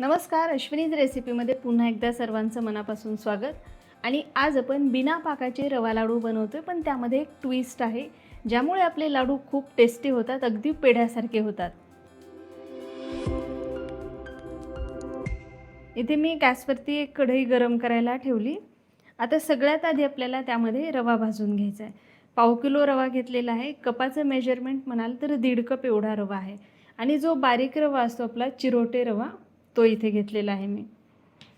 नमस्कार अश्विनीज रेसिपीमध्ये पुन्हा एकदा सर्वांचं मनापासून स्वागत. आणि आज आपण बिना पाकाचे रवा लाडू बनवतो आहे पण त्यामध्ये एक ट्विस्ट आहे ज्यामुळे आपले लाडू खूप टेस्टी होतात अगदी पेढ्यासारखे होतात. इथे मी गॅसवरती एक कढई गरम करायला ठेवली. आता सगळ्यात आधी आपल्याला त्यामध्ये रवा भाजून घ्यायचा आहे. पाव किलो रवा घेतलेला आहे. कपाचं मेजरमेंट म्हणाल तर दीड कप एवढा रवा आहे. आणि जो बारीक रवा असतो आपला चिरोटे रवा तो इथे घेतलेला आहे मी.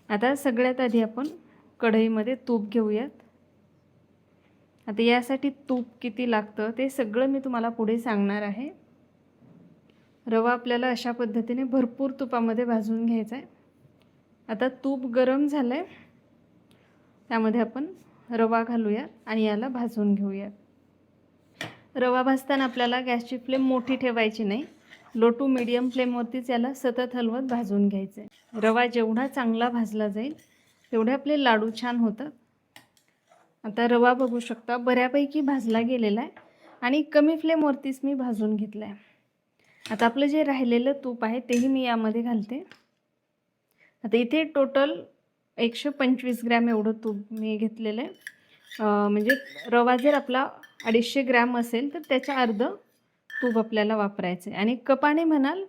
आता सगळ्यात आधी आपण कढईमध्ये तूप घेऊयात. आता यासाठी तूप किती लागतं ते सगळं मी तुम्हाला पुढे सांगणार आहे. रवा आपल्याला अशा पद्धतीने भरपूर तुपामध्ये भाजून घ्यायचा आहे. आता तूप गरम झालं आहे त्यामध्ये आपण रवा घालूया आणि याला भाजून घेऊया. रवा भाजताना आपल्याला गॅसची फ्लेम मोठी ठेवायची नाही. लो टू मिडियम फ्लेमवरतीच याला सतत हलवत भाजून घ्यायचं. आहे रवा जेवढा चांगला भाजला जाईल तेवढे आपले लाडू छान होतात. आता रवा बघू शकता बऱ्यापैकी भाजला गेलेला आहे आणि कमी फ्लेमवरतीच मी भाजून घेतला आहे आता आपलं जे राहिलेलं तूप आहे तेही मी यामध्ये घालते. आता इथे टोटल एकशे पंचवीस ग्रॅम एवढं तूप मी घेतलेलं आहे. म्हणजे रवा जर आपला अडीचशे ग्रॅम असेल तर त्याच्या अर्ध तूप आपल्याला वापरायचं आहे. आणि कपाने म्हणाल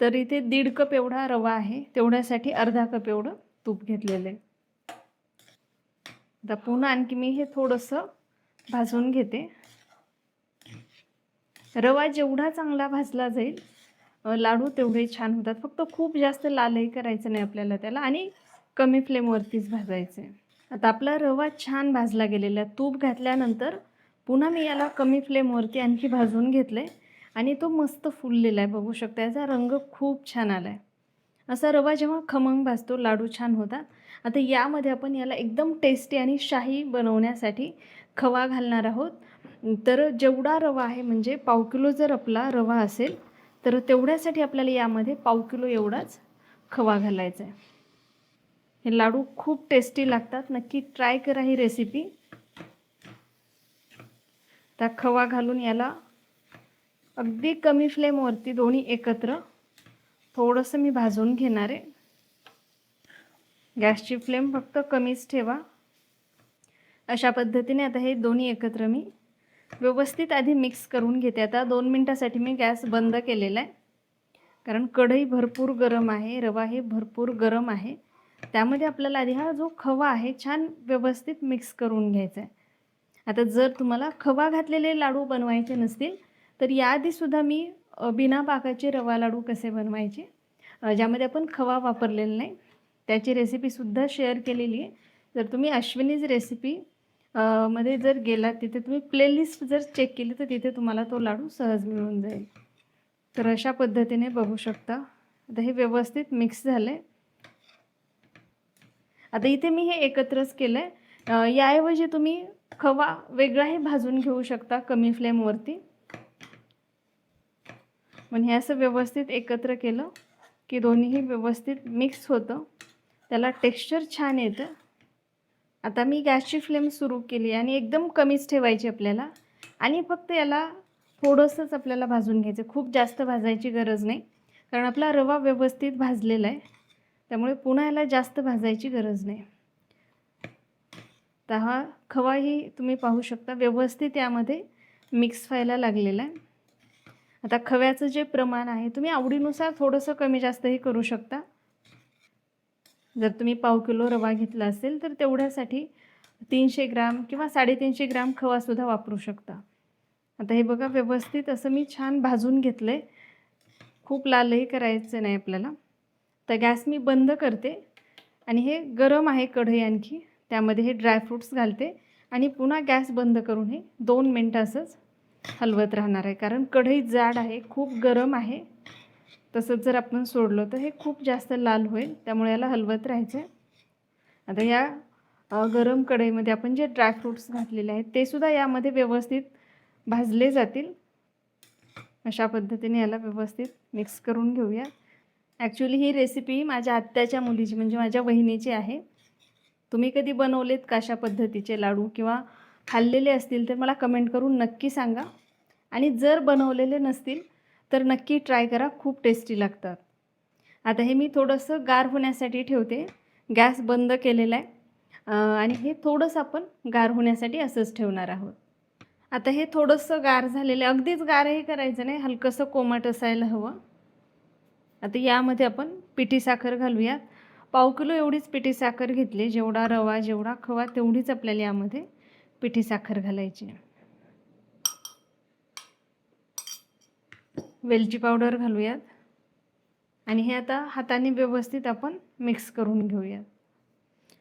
तर इथे दीड कप एवढा रवा आहे. तेवढ्यासाठी अर्धा कप एवढं तूप घेतलेलं आहे. आता पुन्हा आणखी मी हे थोडंसं भाजून घेते. रवा जेवढा चांगला भाजला जाईल लाडू तेवढे छान होतात. फक्त खूप जास्त लालही करायचं नाही आपल्याला त्याला आणि कमी फ्लेमवरतीच भाजायचं आहे. आता आपला रवा छान भाजला गेलेला तूप घातल्यानंतर पुन्हा मी याला कमी फ्लेमवरती आणखी भाजून घेतलं आहे आणि तो मस्त फुललेला आहे बघू शकता. याचा रंग खूप छान आला आहे असा रवा जेव्हा खमंग भाजतो लाडू छान होतात. आता यामध्ये आपण याला एकदम टेस्टी आणि शाही बनवण्यासाठी खवा घालणार आहोत. तर जेवढा रवा आहे म्हणजे पाव किलो जर आपला रवा असेल तर तेवढ्यासाठी आपल्याला यामध्ये पाव किलो एवढाच खवा घालायचा आहे. हे लाडू खूप टेस्टी लागतात. नक्की ट्राय करा ही रेसिपी त्या खवा घालून याला अगदी कमी फ्लेमवरती दोन्ही एकत्र थोडंसं मी भाजून घेणार आहे. गॅसची फ्लेम फक्त कमीच ठेवा. अशा पद्धतीने आता हे दोन्ही एकत्र मी व्यवस्थित आधी मिक्स करून घेते. आता दोन मिनटासाठी मी गॅस बंद केलेला आहे. कारण कढई भरपूर गरम आहे रवा हे भरपूर गरम आहे. त्यामध्ये आपल्याला आधी हा जो खवा आहे छान व्यवस्थित मिक्स करून घ्यायचा आहे. आता जर तुम्हाला खवा घातलेले लाडू बनवायचे नसतील तर याआधीसुद्धा मी बिना पाकाचे रवा लाडू कसे बनवायचे? ज्यामध्ये आपण खवा वापरलेला नाही त्याची रेसिपीसुद्धा शेअर केलेली आहे. जर तुम्ही अश्विनीज रेसिपी मध्ये जर गेलात तिथे तुम्ही प्लेलिस्ट जर चेक केली तर तिथे तुम्हाला तो लाडू सहज मिळून जाईल. तर अशा पद्धतीने बघू शकता. आता हे व्यवस्थित मिक्स झालं आहे आता इथे मी हे एकत्रच केलं आहे याऐवजी तुम्ही खवा वेगळाही भाजून घेऊ शकता कमी फ्लेमवरती पण हे असं व्यवस्थित एकत्र केलं की दोन्हीही व्यवस्थित मिक्स होतं. त्याला टेक्स्चर छान येतं. आता मी गॅसची फ्लेम सुरू केली आणि एकदम कमीच ठेवायची आपल्याला. आणि फक्त याला थोडंसंच आपल्याला भाजून घ्यायचं. खूप जास्त भाजायची गरज नाही. कारण आपला रवा व्यवस्थित भाजलेला आहे. त्यामुळे पुन्हा याला जास्त भाजायची गरज नाही. तर हा खवाही तुम्ही पाहू शकता. व्यवस्थित यामध्ये मिक्स व्हायला लागलेला आहे. आता खव्याचं जे प्रमाण आहे तुम्ही आवडीनुसार थोडंसं कमी जास्तही करू शकता. जर तुम्ही पाव किलो रवा घेतला असेल तर तेवढ्यासाठी तीनशे ग्राम किंवा साडेतीनशे ग्राम खवासुद्धा वापरू शकता. आता हे बघा व्यवस्थित असं मी छान भाजून घेतलं आहे खूप लालही करायचं नाही आपल्याला. तर गॅस मी बंद करते. आणि हे गरम आहे कढई आणखी. त्यामध्ये हे ड्रायफ्रूट्स घालते. आणि पुन्हा गॅस बंद करून हे दोन मिनटं असंच हलवत राहणार आहे. कारण कढई जाड आहे खूप गरम आहे. तसंच जर आपण सोडलं तर हे खूप जास्त लाल होईल. त्यामुळे याला हलवत राहायचं आता या गरम कढईमध्ये आपण जे ड्रायफ्रूट्स घातलेले आहेत ते सुद्धा यामध्ये व्यवस्थित भाजले जातील. अशा पद्धतीने याला व्यवस्थित मिक्स करून घेऊया. ॲक्च्युली ही रेसिपी माझ्या आत्याच्या मुलीची म्हणजे माझ्या वहिनीची आहे. तुम्ही कधी बनवलेत कशा पद्धतीचे लाडू किंवा खाल्लेले असतील तर मला कमेंट करून नक्की सांगा. आणि जर बनवलेले नसतील तर नक्की ट्राय करा खूप टेस्टी लागतात. आता हे मी थोडंसं गार होण्यासाठी ठेवते. गॅस बंद केलेला आहे. आणि हे थोडंसं आपण गार होण्यासाठी असंच ठेवणार आहोत. आता हे थोडंसं गार झालेलं आहे. अगदीच गारही करायचं नाही हलकंसं कोमट असायला हवं. आता यामध्ये आपण पिठी साखर घालूयात. पाव किलो एवढीच पिठी साखर घेतली जेवढा रवा जेवढा खवा तेवढीच आपल्याला यामध्ये पिठी साखर घालायची. वेलची पावडर घालूयात. आणि हे आता हाताने व्यवस्थित आपण मिक्स करून घेऊयात.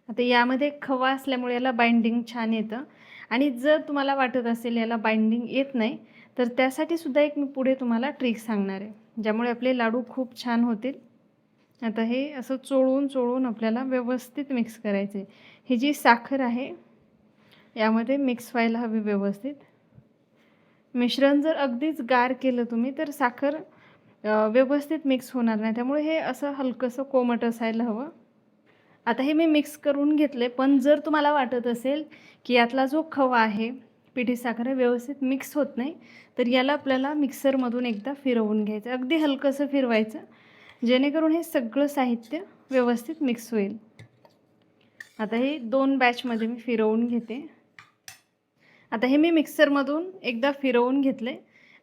आता यामध्ये खवा असल्यामुळे याला बाइंडिंग छान येतं. आणि जर तुम्हाला वाटत असेल याला बाइंडिंग येत नाही तर त्यासाठी सुद्धा एक मी पुढे तुम्हाला ट्रिक सांगणार आहे. ज्यामुळे आपले लाडू खूप छान होतील. आता हे असं चोळून चोळून आपल्याला व्यवस्थित मिक्स करायचे ही जी साखर आहे यामध्ये मिक्स व्हायला हवी व्यवस्थित. मिश्रण जर अगदीच गार केलं तुम्ही तर साखर व्यवस्थित मिक्स होणार नाही. त्यामुळे हे असं हलकंसं कोमट असायला हवं. आता हे मी मिक्स करून घेतले पण जर तुम्हाला वाटत असेल की यातला जो खवा आहे पिठी साखर व्यवस्थित मिक्स होत नाही तर याला आपल्याला मिक्सरमधून एकदा फिरवून घ्यायचं. अगदी हलकंसं फिरवायचं. जेणेकरून हे सगळं साहित्य व्यवस्थित मिक्स होईल. आता हे दोन बॅचमध्ये मी फिरवून घेते. आता हे मी मिक्सरमधून एकदा फिरवून घेतले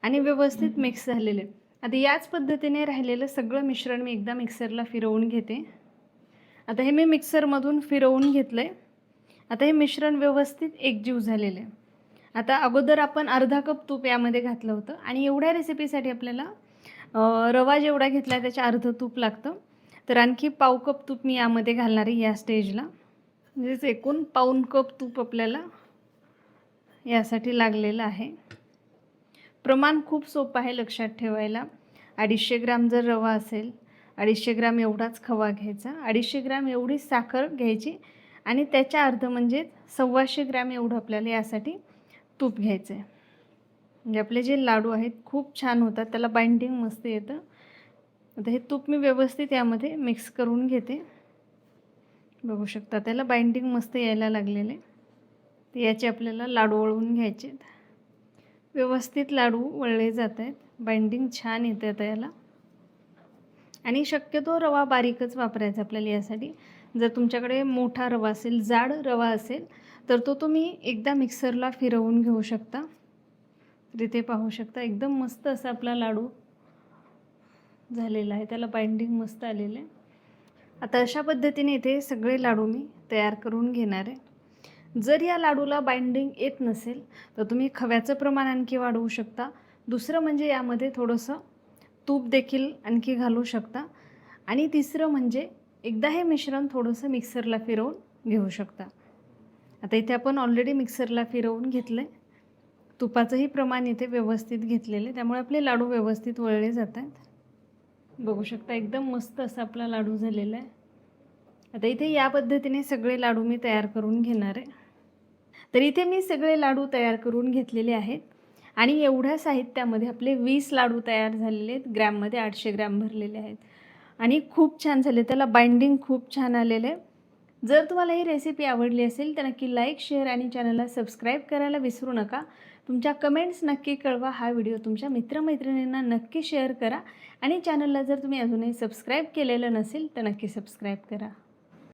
आणि व्यवस्थित मिक्स झालेले आता याच पद्धतीने राहिलेलं सगळं मिश्रण मी एकदा मिक्सरला फिरवून घेते. आता हे मी मिक्सरमधून फिरवून घेतलं आहे आता हे मिश्रण व्यवस्थित एकजीव झालेलं आहे. आता अगोदर आपण अर्धा कप तूप यामध्ये घातलं होतं आणि एवढ्या रेसिपीसाठी आपल्याला रवा जेवढा घेतला आहे त्याच्या अर्ध तूप लागतं. तर आणखी पाव कप तूप मी यामध्ये घालणार आहे या स्टेजला. म्हणजेच एकूण पाऊन कप तूप आपल्याला यासाठी लागलेलं आहे. प्रमाण खूप सोपं आहे लक्षात ठेवायला. अडीचशे ग्राम जर रवा असेल अडीचशे ग्राम एवढाच खवा घ्यायचा अडीचशे ग्राम एवढी साखर घ्यायची आणि त्याच्या अर्ध म्हणजे सव्वाशे ग्रॅम एवढं आपल्याला यासाठी तूप घ्यायचं आहे म्हणजे आपले जे लाडू आहेत खूप छान होतात. त्याला बाइंडिंग मस्त येतं. आता हे तूप मी व्यवस्थित यामध्ये मिक्स करून घेते. बघू शकता त्याला बाइंडिंग मस्त यायला लागलेले. तर याचे आपल्याला लाडू वळवून घ्यायचे आहेत. व्यवस्थित लाडू वळले जात आहेत. बाइंडिंग छान येतं आता याला. आणि शक्यतो रवा बारीकच वापरायचा आपल्याला यासाठी. जर तुमच्याकडे मोठा रवा असेल जाड रवा असेल तर तो तुम्ही एकदा मिक्सरला फिरवून घेऊ शकता. तर इथे पाहू शकता. एकदम मस्त असा आपला लाडू झालेला आहे. त्याला बाइंडिंग मस्त आलेलं आहे. आता अशा पद्धतीने इथे सगळे लाडू मी तयार करून घेणार आहे. जर या लाडूला बाइंडिंग येत नसेल तर तुम्ही खव्याचं प्रमाण आणखी वाढवू शकता. दुसरं म्हणजे यामध्ये थोडंसं तूप देखील आणखी घालू शकता. आणि तिसरं म्हणजे एकदा हे मिश्रण थोडंसं मिक्सरला फिरवून घेऊ शकता. आता इथे आपण ऑलरेडी मिक्सरला फिरवून घेतलं आहे तुपाचंही प्रमाण इथे व्यवस्थित घेतलेलं आहे. त्यामुळे आपले लाडू व्यवस्थित वळले जात आहेत. बघू शकता एकदम मस्त असा आपला लाडू झालेला आहे. आता इथे या पद्धतीने सगळे लाडू मी तयार करून घेणार आहे. तर इथे मी सगळे लाडू तयार करून घेतलेले आहेत. आणि एवढ्या साहित्यामध्ये आपले वीस लाडू तयार झालेले आहेत. ग्रॅममध्ये आठशे ग्रॅम भरलेले आहेत. आणि खूप छान झाले. त्याला बाइंडिंग खूप छान आलेलं आहे. जर तुम्हाला ही रेसिपी आवडली असेल तर नक्की लाईक शेअर आणि चॅनलला सबस्क्राईब करायला विसरू नका. तुमच्या कमेंट्स नक्की कळवा. हा व्हिडिओ तुमच्या मित्रमैत्रिणींना नक्की शेअर करा. आणि चॅनलला जर तुम्ही अजूनही सबस्क्राईब केलेलं नसेल तर नक्की सबस्क्राईब करा.